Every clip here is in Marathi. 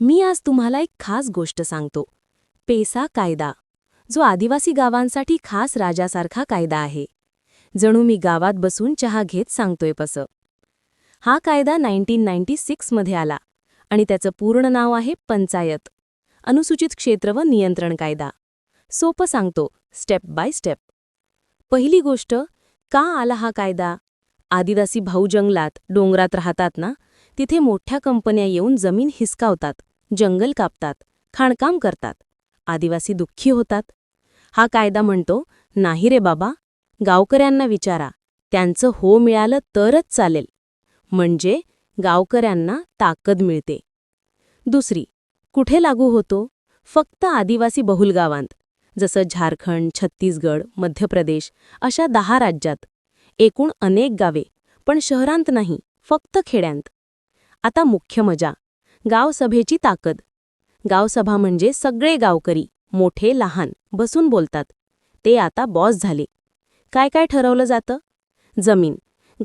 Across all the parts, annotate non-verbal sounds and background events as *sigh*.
मी आज तुम्हाला एक खास गोष्ट सांगतो. पेसा कायदा. जो आदिवासी गावांसाठी खास राजासारखा कायदा आहे. जणू मी गावात बसून चहा घेत सांगतोय पसं. हा कायदा नाईन्टीन नाईन्टी सिक्समध्ये आला आणि त्याचं पूर्ण नाव आहे पंचायत. अनुसूचित क्षेत्र व नियंत्रण कायदा. सोपं सांगतो स्टेप बाय स्टेप. पहिली गोष्ट का आला हा कायदा? आदिवासी भाऊ जंगलात डोंगरात राहतात ना तिथे मोठ्या कंपन्या येऊन जमीन हिसकावतात. जंगल कापतात खाणकाम करतात. आदिवासी दुःखी होतात. हा कायदा म्हणतो नाही रे बाबा गावकऱ्यांना विचारा त्यांचं हो मिळालं तरच चालेल. म्हणजे गावकऱ्यांना ताकद मिळते. दुसरी कुठे लागू होतो? फक्त आदिवासी बहुल गावांत जसं झारखंड छत्तीसगड मध्य प्रदेश अशा दहा राज्यात. एकूण अनेक गावे पण शहरांत नाही फक्त खेड्यांत. आता मुख्य मजा गावसभेची ताकद. गावसभा म्हणजे सगळे गावकरी मोठे लहान बसून बोलतात. ते आता बॉस झाले. काय काय ठरवलं जातं? जमीन.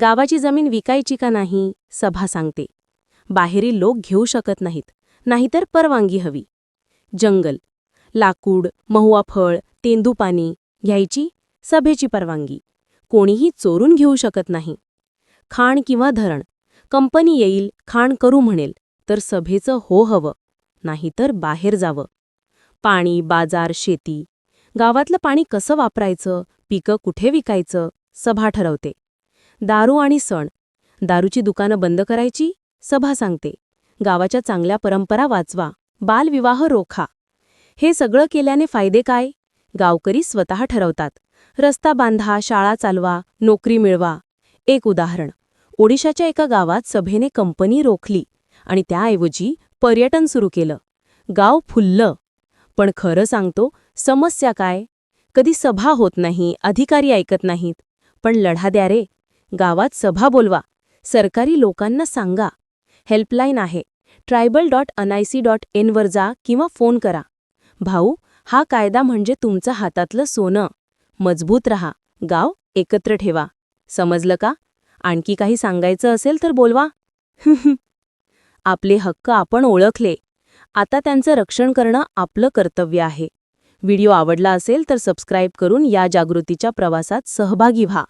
गावाची जमीन विकायची का नाही? सभा सांगते. बाहेरील लोक घेऊ शकत नाहीत. नाहीतर परवानगी हवी. जंगल. लाकूड महुआ फळ तेंदूपाणी घ्यायची सभेची परवानगी. कोणीही चोरून घेऊ शकत नाही. खाण किंवा धरण. कंपनी येईल खाण करू म्हणेल. तर सभेचं हो हवं नाहीतर बाहेर जावं. पाणी बाजार शेती. गावातलं पाणी कसं वापरायचं? पिकं कुठे विकायचं? सभा ठरवते. दारू आणि सण. दारूची दुकानं बंद करायची? सभा सांगते. गावाच्या चांगल्या परंपरा वाचवा. बालविवाह रोखा. हे सगळं केल्याने फायदे काय? गावकरी स्वतः ठरवतात. रस्ता बांधा शाळा चालवा नोकरी मिळवा. एक उदाहरण. ओडिशाच्या एका गावात सभेने कंपनी रोखली. आणि त्याऐवजी पर्यटन सुरू केलं. गाव फुललं. पण खरं सांगतो समस्या काय? कधी सभा होत नाही अधिकारी ऐकत नाहीत. पण लढा द्या रे. गावात सभा बोलवा. सरकारी लोकांना सांगा. हेल्पलाईन आहे. ट्रायबल डॉट अनआयसी डॉट इनवर जा किंवा फोन करा. भाऊ हा कायदा म्हणजे तुमचं हातातलं सोनं. मजबूत रहा. गाव एकत्र ठेवा. समजलं का? आणखी काही सांगायचं असेल तर बोलवा. *laughs* आपले हक्क आपण ओळखले. आता त्यांचं रक्षण करणं आपलं कर्तव्य आहे. व्हिडिओ आवडला असेल तर सबस्क्राईब करून या जागृतीच्या प्रवासात सहभागी व्हा.